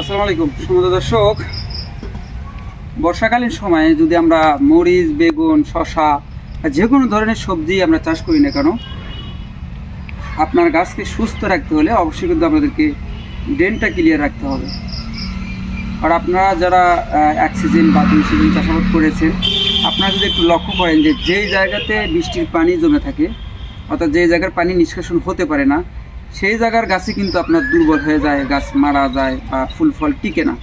আসসালামু আলাইকুম, সুমন্ত দর্শক। বর্ষাকালীন সময়ে যদি আমরা মরিচ, বেগুন শশা যে কোনো ধরনের সবজি আমরা চাষ করি না কেন, আপনার গাছকে সুস্থ রাখতে হলে অবশ্যই কিন্তু আপনাদেরকে ড্রেনটা ক্লিয়ার রাখতে হবে। আর আপনারা যারা এক সিজন বা দুই সিজন চাষাবাদ করেছেন, আপনারা যদি একটু লক্ষ্য করেন যে যেই জায়গাতে বৃষ্টির পানি জমে থাকে, অর্থাৎ যেই জায়গার পানি নিষ্কাশন হতে পারে না সেই জায়গার গাছে কিন্তু আপনার দুর্বল হয়ে যায়, গাছ মারা যায় বা ফুল ফল টিকে না।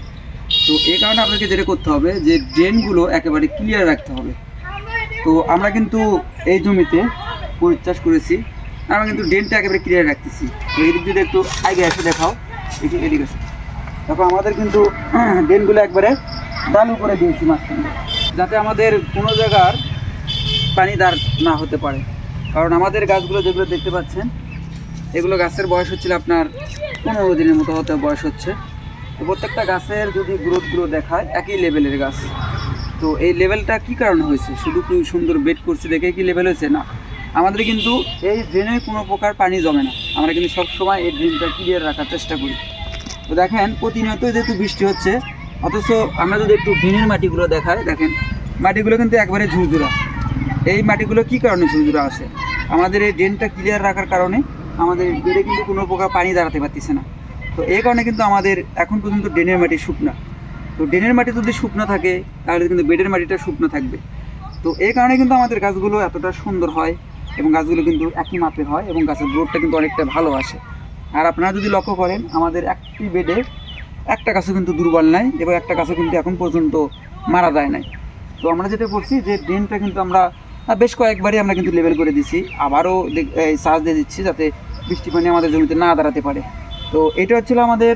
তো এই কারণে আপনাকে যেটা করতে হবে যে ড্রেনগুলো একেবারে ক্লিয়ার রাখতে হবে। তো আমরা কিন্তু এই জমিতে মরিচ চাষ করেছি, আমরা কিন্তু ড্রেনটা একেবারে ক্লিয়ার রাখতেছি। তো এদিক যদি একটু আগে এসে দেখাও, এদিকে এদিকে এসো। তারপর আমাদের কিন্তু ড্রেনগুলো একবারে ডালু করে দিয়েছি মাঝখানে, যাতে আমাদের কোনো জায়গার পানি দাঁড় না হতে পারে। কারণ আমাদের গাছগুলো যেগুলো দেখতে পাচ্ছেন এগুলো গাছের বয়স হচ্ছিল আপনার পনেরো দিনের মতো হতে বয়স হচ্ছে। তো প্রত্যেকটা গাছের যদি গ্রোথগুলো দেখায়, একই লেভেলের গাছ। তো এই লেভেলটা কি কারণে হয়েছে? শুধু কি সুন্দর বেড করছে দেখে কি লেভেল হয়েছে? না। আমাদের কিন্তু এই ড্রেনে কোনো প্রকার পানি জমে না। আমরা কিন্তু সবসময় এই ড্রেনটা ক্লিয়ার রাখার চেষ্টা করি। তো দেখেন, প্রতিনিয়তই যেহেতু বৃষ্টি হচ্ছে, অথচ আমরা যদি একটু ড্রেনের মাটিগুলো দেখাই, দেখেন, মাটিগুলো কিন্তু একবারে ঝুরঝুরা। এই মাটিগুলো কি কারণে ঝুরঝুরা আছে? আমাদের এই ড্রেনটা ক্লিয়ার রাখার কারণে আমাদের বেড়ে কিন্তু কোনো প্রকার পানি দাঁড়াতে পারতেছে না। তো এই কারণে কিন্তু আমাদের এখন পর্যন্ত ড্রেনের মাটি শুকনা। তো ড্রেনের মাটি যদি শুকনো থাকে, তাহলে কিন্তু বেডের মাটিটা শুকনো থাকবে। তো এই কারণে কিন্তু আমাদের গাছগুলো এতটা সুন্দর হয় এবং গাছগুলো কিন্তু একই মাপের হয় এবং গাছের গ্রোথটা কিন্তু অনেকটা ভালো আসে। আর আপনারা যদি লক্ষ্য করেন, আমাদের একটি বেডে একটা গাছও কিন্তু দুর্বল নাই এবং একটা গাছও কিন্তু এখন পর্যন্ত মারা যায় নাই। তো আমরা যেটা করছি যে ড্রেনটা কিন্তু আমরা বেশ কয়েকবারই আমরা কিন্তু লেভেল করে দিছি আবারও সার্চ দিয়ে দিচ্ছি যাতে বৃষ্টি পানি আমাদের জমিতে না দাঁড়াতে পারে। তো এটা হচ্ছিল আমাদের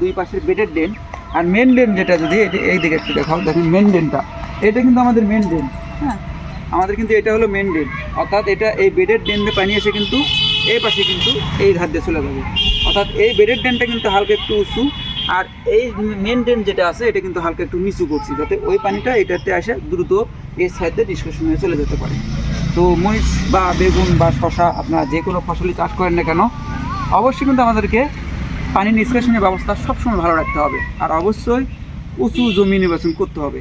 দুই পাশের বেডের ড্রেন আর মেন ড্রেন যেটা যদি এটি- এই দিকে একটু দেখাও দেখেন মেন ড্রেনটা এটা কিন্তু আমাদের মেন ড্রেন হ্যাঁ। আমাদের কিন্তু এটা হলো মেন ড্রেন অর্থাৎ এটা এই বেডের ড্রেন দিয়ে পানি এসে কিন্তু এই পাশে কিন্তু এই ধার দিয়ে চলে যাবে। অর্থাৎ এই বেডের ড্রেনটা কিন্তু হালকা একটু উঁচু। আর এই মেন ড্রেন যেটা আছে, এটা কিন্তু হালকা একটু নিচু করছি, যাতে ওই পানিটা এটাতে আসে দ্রুত এই সাইডে ডিসকাশন হয়ে চলে যেতে পারে। তো মরিচ বা বেগুন বা শশা আপনারা যে কোনো ফসলই চাষ করেন না কেন, অবশ্যই কিন্তু আমাদেরকে পানি নিষ্কাশনের ব্যবস্থা সবসময় ভালো রাখতে হবে। আর অবশ্যই উঁচু জমি নির্বাচন করতে হবে।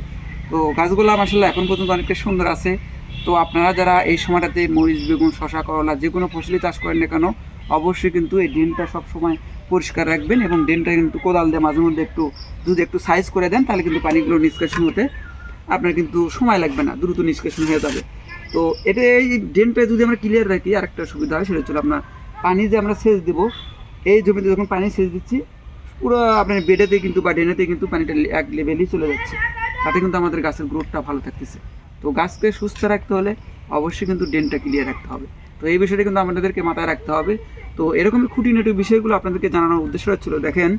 তো গাছগুলো আসলে এখন পর্যন্ত অনেকটা সুন্দর আছে। তো আপনারা যারা এই সময়টাতে মরিচ, বেগুন শশা করলা যে কোনো ফসলই চাষ করেন না কেন অবশ্যই কিন্তু এই ড্রেনটা সবসময় পরিষ্কার রাখবেন এবং ড্রেনটা কিন্তু কোদাল দিয়ে মাঝে মধ্যে একটু, যদি একটু সাইজ করে দেন, তাহলে কিন্তু পানিগুলো নিষ্কাশন হতে আপনার কিন্তু সময় লাগবে না, দ্রুত নিষ্কাশন হয়ে যাবে। তো এটা এই ড্রেনটা যদি আমরা ক্লিয়ার রাখি, আরেকটা সুবিধা হয়, সেটা হচ্ছে আপনার পানি যে আমরা সেচ দেবো, এই জমিতে যখন পানি সেচ দিচ্ছি, পুরো আপনার বেডেতে কিন্তু বা ড্রেনেতে কিন্তু পানিটা এক লেভেলই চলে যাচ্ছে। তাতে কিন্তু আমাদের গাছের গ্রোথটা ভালো থাকতেছে। তো গাছকে সুস্থ রাখতে হলে অবশ্যই কিন্তু ড্রেনটা ক্লিয়ার রাখতে হবে। তো এই বিষয়টা কিন্তু আমাদেরকে মাথায় রাখতে হবে। তো এরকম খুঁটিনাটি বিষয়গুলো আপনাদেরকে জানানোর উদ্দেশ্য হচ্ছিল দেখেন,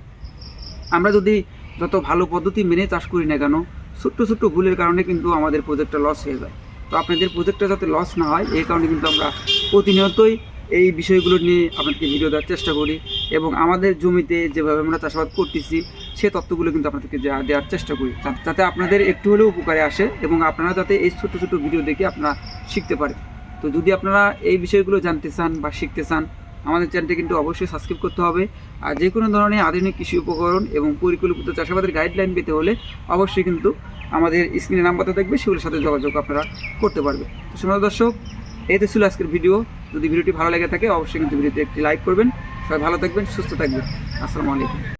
আমরা যদি যত ভালো পদ্ধতি মেনে চাষ করি না কেন, ছোট্ট ছোট্ট ভুলের কারণে কিন্তু আমাদের প্রজেক্টটা লস হয়ে যায়। তো আপনাদের প্রজেক্টটা যাতে লস না হয়, এই কারণে কিন্তু আমরা প্রতিনিয়তই এই বিষয়গুলো নিয়ে আপনাদেরকে ভিডিও দেওয়ার চেষ্টা করি এবং আমাদের জমিতে যেভাবে আমরা চাষাবাদ করতেছি, সে তথ্যগুলো কিন্তু আপনাদেরকে দেওয়ার চেষ্টা করি। যাতে আপনাদের একটু হলেও উপকারে আসে এবং আপনারা যাতে এই ছোট ছোট ভিডিও দেখে আপনারা শিখতে পারেন। তো যদি আপনারা এই বিষয়গুলো জানতে চান বা শিখতে চান, আমাদের চ্যানেলটি কিন্তু অবশ্যই সাবস্ক্রাইব করতে হবে। আর যে কোনো ধরনের আধুনিক কৃষি উপকরণ এবং পরিকল্পিত চাষাবাদের গাইডলাইন পেতে হলে অবশ্যই কিন্তু আমাদের স্ক্রিনে নাম্বারটা থাকবে সেগুলোর সাথে যোগাযোগ আপনারা করতে পারবে তো সুন্দর দর্শক, এই তো ছিল আজকের ভিডিও যদি ভিডিওটি ভালো লেগে থাকে, অবশ্যই কিন্তু ভিডিওতে একটি লাইক করবেন। সবাই ভালো থাকবেন, সুস্থ থাকবেন। আসসালামু আলাইকুম।